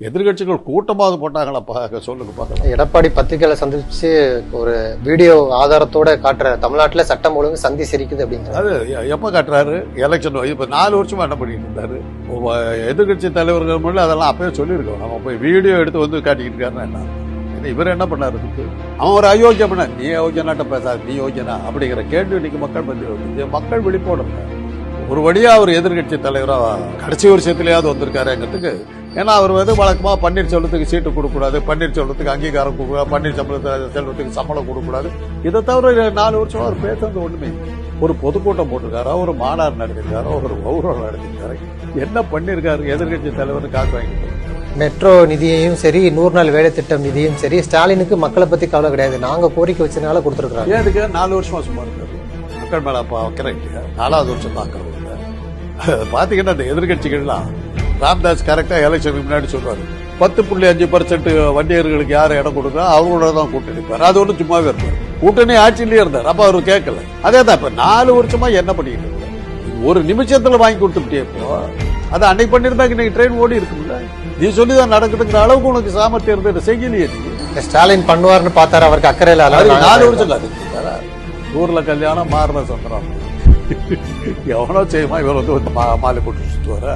எதிர்கட்சிகள் கூட்டமாக போட்டாங்களாப்பா? சொல்லுங்க பார்க்கலாம். எடப்பாடி பத்திரிகையில சந்திச்சு ஒரு வீடியோ ஆதாரத்தோட காட்டுற தமிழ்நாட்டுல சட்டம் ஒழுங்கு சந்தி சிரிக்குது எ- எப்ப காட்டுறாரு? எலெக்ஷன் இப்ப நாலு வருஷமா என்ன பண்ணிட்டு இருந்தாரு? எதிர்கட்சி தலைவர்கள் முன்னாடி அதெல்லாம் அப்பயே சொல்லியிருக்கோம். நம்ம போய் வீடியோ எடுத்து வந்து காட்டிக்கிட்டு இருக்காருன்னா என்ன? இவர் என்ன பண்ணாரு? அவன் ஒரு அயோக்கிய பண்ண நீ யோக்கியனாட்ட பேசாது நீ யோக்கியனா அப்படிங்கிற கேள்வி இன்னைக்கு மக்கள் மத்தியில். மக்கள் விழிப்போடும் ஒரு வழியா அவர் எதிர்கட்சி தலைவரா கடைசி வருஷத்துலயாவது வந்திருக்காருங்கிறதுக்கு ஏன்னா அவர் வந்து வழக்கமா பன்னீர்செல்வத்துக்கு சீட்டு கொடுக்கக்கூடாது பன்னீர்செல்வத்துக்கு அங்கீகாரம் கொடுக்கக்கூடாது பன்னீர்செல்வத்துக்கு செல்வத்துக்கு சம்பளம் கொடுக்கக்கூடாது. இதை தவிர நாலு வருஷம் அவர் பேசுறது இல்லை. ஒரு பொதுக்கூட்டம் போட்டிருக்காரா ஒரு மாநாடு நடத்திருக்காரா ஒரு கௌரவம் நடத்திருக்காரு என்ன பண்ணிருக்காரு எதிர்கட்சி தலைவர் காக்கு வாங்கிட்டு மெட்ரோ நிதியையும் சரி நூறு நாள் வேலை திட்டம் நிதியும் சரி ஸ்டாலினுக்கு மக்களை பத்தி கவலை கிடையாது. நாங்க கோரிக்கை வச்சதுனால கொடுத்துருக்காங்க ஏன் இதுக்கு நாலு வருஷமா சும்மா இருக்காரு மக்கள் மேல அப்ப வைக்கிறேன் இல்லையா நாலாவது வருஷம் தாக்குறது இல்லை பாத்தீங்கன்னா இந்த எதிர்கட்சிகள்லாம் ராம்தாஸ் கரெக்டா எலெக்ஷனுக்கு முன்னாடி சொல்றாரு. பத்து புள்ளி அஞ்சு பர்சன்ட் வண்டியர்களுக்கு யார் இடம் கொடுக்குறா அவங்களோட தான் கூட்டணி இருப்பார். அது ஒன்றும் சும்மாவே இருந்தார் கூட்டணி ஆட்சியிலேயே இருந்தார். அப்ப அவர் கேட்கல. அதே தான் இப்ப நாலு வருஷமா என்ன பண்ணிட்டு இருந்தார் ஒரு நிமிஷத்துல வாங்கி கொடுத்துட்டே இப்போ அதை அன்னைக்கு பண்ணிருந்தா இன்னைக்கு ட்ரெயின் ஓடி இருக்கும்ல. நீ சொல்லிதான் நடக்குதுங்கிற அளவுக்கு உனக்கு சாமர்த்தியம் இருந்தது. செய்யலையே நீ. ஸ்டாலின் பண்ணுவாருன்னு பார்த்தாரு அவருக்கு அக்கறை இல்ல. அது அதனால நாலு வருஷம் காத்துக்கிட்டாரா ஊர்ல கல்யாணம் மாறின சந்திரம். எவனோ செய்யுமா இவர் வந்து மாலை போட்டு சுத்துவாரா?